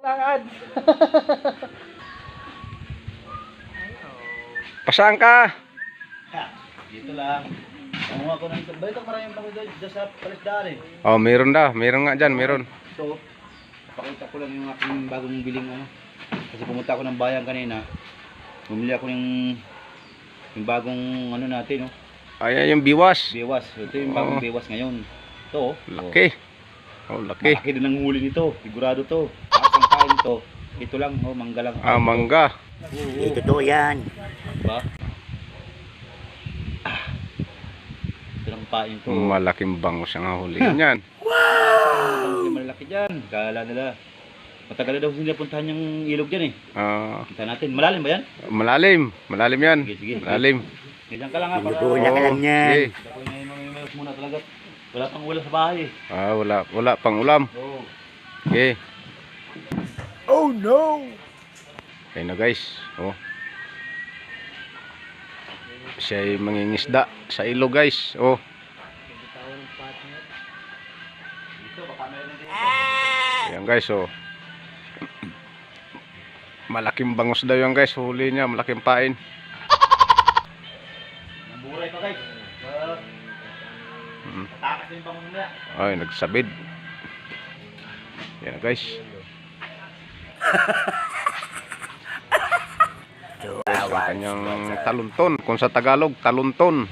ang Pasaan ka? Ha, dito lang. Kumuha ko ng balik ang maraming bango doon dyan sa palisdaan eh. Oh, meron daw. Meron nga dyan, meron. So, pakita ko lang yung aking bagong biling ano. Kasi pumunta ako ng bayan kanina. Bumili ako ng yung bagong ano natin, no? Ayan yung biwas. Bewas. Ito yung bagong Oo. bewas ngayon. Ito, oh. Laki. Oh, laki. Malaki din ang huli nito. Sigurado to. Tapos ang kain to. Ito lang, oh, mangga lang. Ah, mangga. Oo. Totoo yan. Diba? Ah. Ito lang pain to. Malaking bangus ang huli niyan. Ang malaki dyan. Kala nila. Matagal na daw sila puntahan yung ilog dyan eh. Ah, Kita natin. Malalim ba yan? malalim. Malalim yan. Sige, sige. Malalim. Ganyan ka lang ha. Para... Binubuhol ka lang yan. sige. Ako muna talaga. Wala pang ulam sa bahay eh. Ah, wala, wala pang ulam. Oo. Okay. Oh no! Okay na guys. Oh. Siya ay mangingisda sa ilog guys. Oh. Ayan guys, oh. Malaking bangus daw yan guys, huli niya, malaking pain. Namburay pa guys. Uh, Mm. takas na yung bangon nila. Ay, nagsabid. Yan guys. Hours kanyang talunton. Kung sa Tagalog, talunton.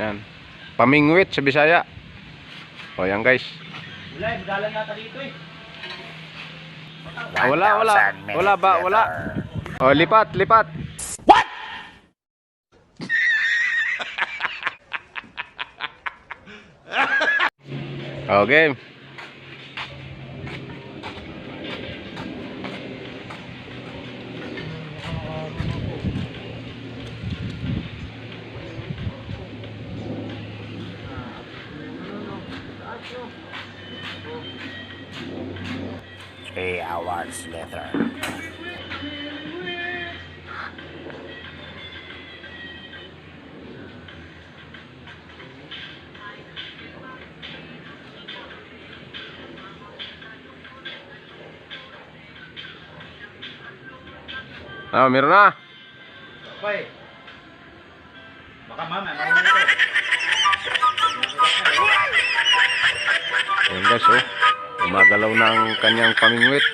Yan. Pamingwit sa Bisaya. O yan guys. Wala, dito eh. Wala, wala. 1,000 minutes Wala ba, wala. O, lipat, lipat. What? Okay. Three hours later. Ah, meron na. Okay. Baka mama, marami ito. Ayan guys, oh. Gumagalaw na ang kanyang pamingwit.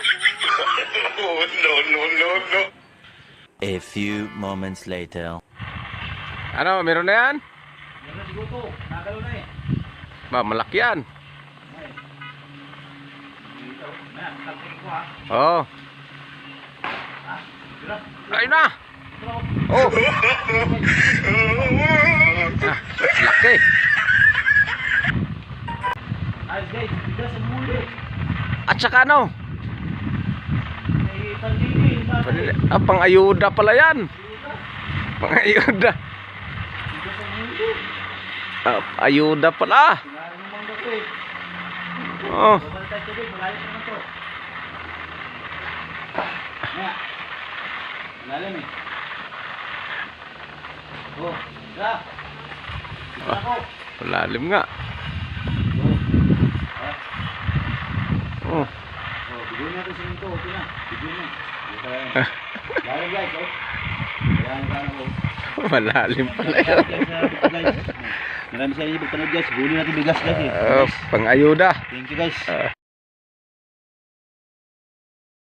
A few moments later. Ano, meron na yan? Meron na siguro to. Nakagalaw na eh. Ba, malaki yan. Ay. Oh. Ayun na. Oh. Ah, laki. Ayos guys, bigas ang muli. At saka ano? Ah, pang ayuda pala yan. Pang ayuda. Ah, ayuda pala. Oh. Maya. Malalim eh. Oh, Ah. Malalim nga. Ah. Oh. Bigyan natin sa ito. Okay na. Bigyan na. Lalim guys, oh. Ka na oh. Malalim pala yan. Marami sa inyo pagpanood guys. Huli natin bigas guys eh. Oh, pang ayuda. Thank you guys. Ah.